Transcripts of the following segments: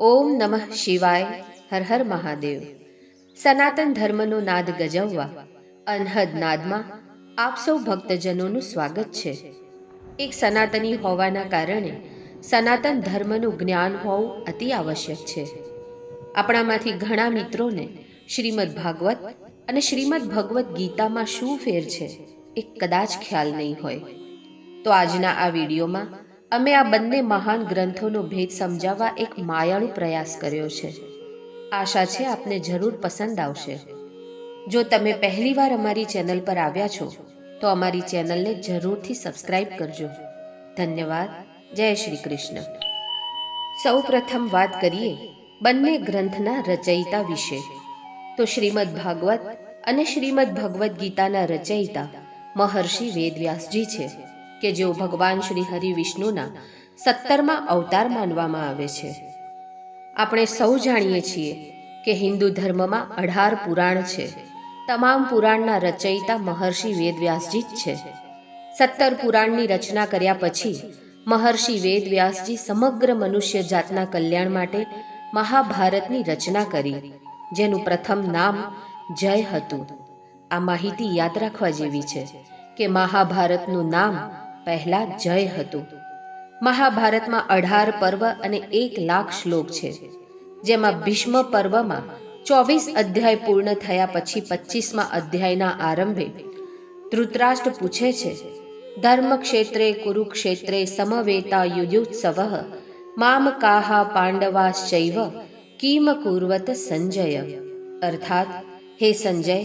ઓમ નમઃ શિવાય, હર હર મહાદેવ. સનાતન ધર્મનો નાદ ગજવવા, અનહદ નાદમાં આપ સૌ ભક્તજનોનું સ્વાગત છે. એક સનાતની હોવાના કારણે સનાતન ધર્મનું જ્ઞાન હોવું અતિ આવશ્યક છે. આપણામાંથી ઘણા મિત્રોને શ્રીમદ ભાગવત અને શ્રીમદ ભગવદ્ ગીતામાં શું ફેર છે, એ કદાચ ખ્યાલ નહીં હોય. તો આજના આ વિડીયોમાં અમે આ બંને મહાન ગ્રંથોનો ભેદ સમજાવવા એક માયાળુ પ્રયાસ કર્યો છે. આશા છે આપને જરૂર પસંદ આવશે. જો તમે પહેલીવાર અમારી ચેનલ પર આવ્યા છો, તો અમારી ચેનલને જરૂરથી સબસ્ક્રાઇબ કરજો. ધન્યવાદ. જય શ્રી કૃષ્ણ. સૌ પ્રથમ વાત કરીએ બંને ગ્રંથના રચયિતા વિશે. તો શ્રીમદ ભાગવત અને શ્રીમદ ભગવદ્ ગીતાના રચયિતા મહર્ષિ વેદવ્યાસજી છે. કે જેઓ ભગવાન શ્રી હરિ વિષ્ણુના સત્તરમાં અવતાર માનવામાં આવે છે. આપણે સૌ જાણીએ છીએ કે હિન્દુ ધર્મમાં અઢાર પુરાણ છે. તમામ પુરાણના રચયિતા મહર્ષિ વેદવ્યાસજી જ છે. સત્તર પુરાણની રચના કર્યા પછી મહર્ષિ વેદવ્યાસજી સમગ્ર મનુષ્ય જાતના કલ્યાણ માટે મહાભારતની રચના કરી, જેનું પ્રથમ નામ જય હતું. આ માહિતી યાદ રાખવા જેવી છે કે મહાભારતનું નામ પહેલા જય હતું. મહાભારતમાં અઢાર પર્વ અને એક લાખ શ્લોક છે. જેમાં ભીષ્મ પર્વમાં ચોવીસ અધ્યાય પૂર્ણ થયા પછી પચીસમાં અધ્યાયના આરંભે ધૃતરાષ્ટ્ર પૂછે છે ધર્મ ક્ષેત્રે કુરુક્ષેત્રે સમવેતા યુયુત્સવ મામ કાહા પાંડવાશ્ચૈવ કિમ કુર્વત સંજય? અર્થાત, હે સંજય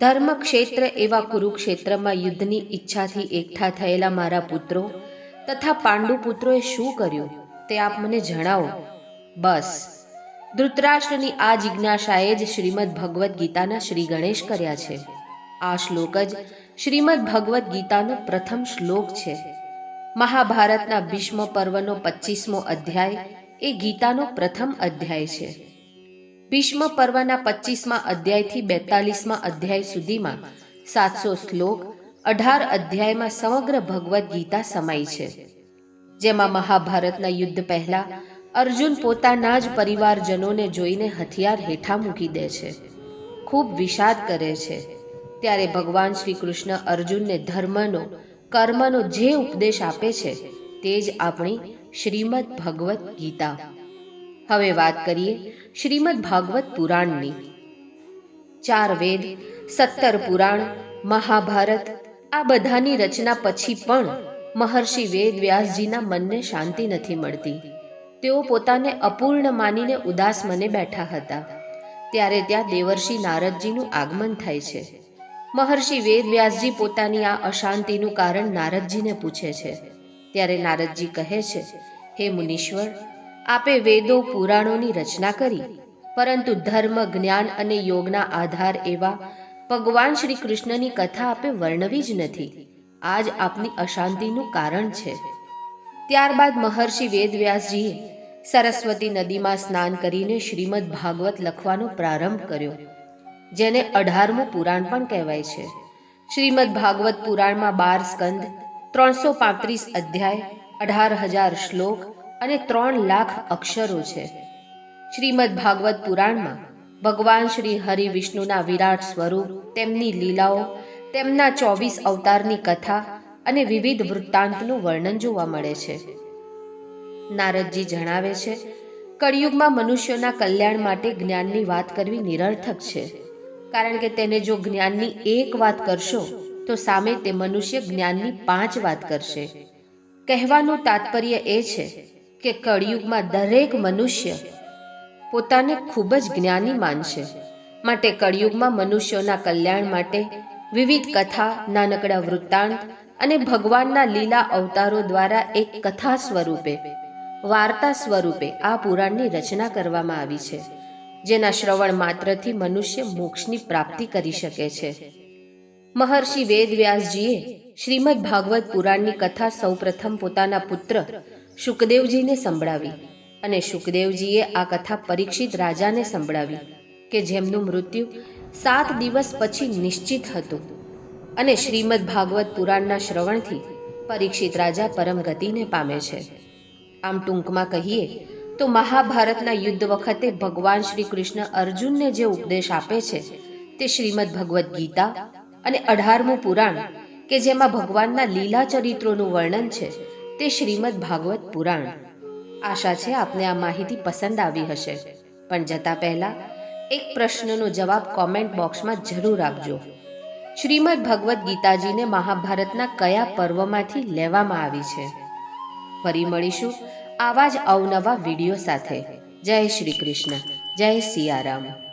ધર્મ ક્ષેત્ર એવા કુરુક્ષેત્રમાં યુદ્ધની ઈચ્છાથી એકઠા થયેલા મારા પુત્રો તથા પાંડુ પુત્રોએ શું કર્યું તે આપ મને જણાવો. બસ. ધૃતરાષ્ટ્રની આ જિજ્ઞાસાએ જ શ્રીમદ ભગવદ્ ગીતાના શ્રી ગણેશ કર્યા છે. આ શ્લોક જ શ્રીમદ ભગવદ્ ગીતાનો પ્રથમ શ્લોક છે. મહાભારતના ભીષ્મ પર્વનો પચીસમો અધ્યાય એ ગીતાનો પ્રથમ અધ્યાય છે. ભીષ્મ પર્વના પચીસમાં અધ્યાયથી બેતાલીસમાં અધ્યાય સુધીમાં સાતસો શ્લોક, અઢાર અધ્યાયમાં સમગ્ર ભગવદ્ ગીતા સમાઈ છે. જેમાં મહાભારતના યુદ્ધ પહેલા અર્જુન પોતાના જ પરિવારજનોને જોઈને હથિયાર હેઠા મૂકી દે છે. ખૂબ વિષાદ કરે છે. ત્યારે ભગવાન શ્રી કૃષ્ણ અર્જુનને ધર્મનો, કર્મનો જે ઉપદેશ આપે છે, તે જ આપણી શ્રીમદ ભગવદ્ ગીતા. હવે વાત કરીએ શ્રીમદ ભાગવત પુરાણની. ચાર વેદ, સત્તર પુરાણ, મહાભારત, આ બધાની રચના પછી પણ મહર્ષિ વેદ વ્યાસજીના મનને શાંતિ નથી મળતી. તેઓ પોતાને અપૂર્ણ માનીને ઉદાસ મને બેઠા હતા. ત્યારે ત્યાં દેવર્ષિ નારદજીનું આગમન થાય છે. મહર્ષિ વેદ વ્યાસજી પોતાની આ અશાંતિનું કારણ નારદજીને પૂછે છે. ત્યારે નારદજી કહે છે, હે મુનીશ્વર આપે વેદો પુરાણોની રચના કરી. પરંતુ ધર્મ, જ્ઞાન અને યોગના આધાર એવા ભગવાન શ્રી કૃષ્ણની કથા આપે વર્ણવી જ નથી. આ જ આપની અશાંતિનું કારણ છે. ત્યારબાદ મહર્ષિ વેદવ્યાસજીએ સરસ્વતી નદીમાં સ્નાન કરીને શ્રીમદ ભાગવત લખવાનો પ્રારંભ કર્યો, જેને અઢારમું પુરાણ પણ કહેવાય છે. શ્રીમદ ભાગવત પુરાણમાં બાર સ્કંદ, ત્રણસો પાંત્રીસ અધ્યાય, અઢાર હજાર શ્લોક અને ત્રણ લાખ અક્ષરો છે. શ્રીમદ ભાગવત પુરાણમાં ભગવાન શ્રી હરિ વિષ્ણુના વિરાટ સ્વરૂપ, તેમની લીલાઓ, તેમના ચોવીસ અવતારની કથા અને વિવિધ વૃત્તાંતનું વર્ણન જોવા મળે છે. નારદજી જણાવે છે, કળિયુગમાં મનુષ્યોના કલ્યાણ માટે જ્ઞાનની વાત કરવી નિરર્થક છે. કારણ કે તેને જો જ્ઞાનની એક વાત કરશો, તો સામે તે મનુષ્ય જ્ઞાનની પાંચ વાત કરશે. કહેવાનું તાત્પર્ય એ છે કે કળિયુગમાં દરેક મનુષ્ય પોતાને ખૂબ જ જ્ઞાની માનશે. માટે કળિયુગમાં મનુષ્યોના કલ્યાણ માટે વિવિધ કથા, નાનકડા વૃત્તાંત અને ભગવાનના લીલા અવતારો દ્વારા એક કથા સ્વરૂપે, વાર્તા સ્વરૂપે આ પુરાણની રચના કરવામાં આવી છે, જેના શ્રવણ માત્રથી મનુષ્ય મોક્ષની પ્રાપ્તિ કરી શકે છે. મહર્ષિ વેદવ્યાસજીએ શ્રીમદ ભાગવત પુરાણની કથા સૌપ્રથમ પોતાના પુત્ર શુકદેવજીને સંભળાવી અને શુકદેવજીએ આ કથા પરીક્ષિત રાજાને સંભળાવી કે જેમનું મૃત્યુ સાત દિવસ પછી નિશ્ચિત હતું અને શ્રીમદ ભાગવત પુરાણના શ્રવણથી પરીક્ષિત રાજા પરમ ગતિને પામે છે. આમ ટૂંકમાં કહીએ તો મહાભારતના યુદ્ધ વખતે ભગવાન શ્રી કૃષ્ણ અર્જુનને જે ઉપદેશ આપે છે તે શ્રીમદ ભગવદ્ ગીતા અને અઢારમું પુરાણ કે જેમાં ભગવાનના લીલા ચરિત્રોનું વર્ણન છે તે શ્રીમદ ભાગવત પુરાણ. આશા છે આપને આ માહિતી પસંદ આવી હશે. પણ જતા પહેલા એક પ્રશ્નનો જવાબ કોમેન્ટ બોક્સમાં જરૂર આપજો. શ્રીમદ ભગવદ્ ગીતાજીને મહાભારતના કયા પર્વમાંથી લેવામાં આવી છે? ફરી મળીશું આવા જ અવનવા વીડિયો સાથે. જય શ્રી કૃષ્ણ. જય સિયારામ.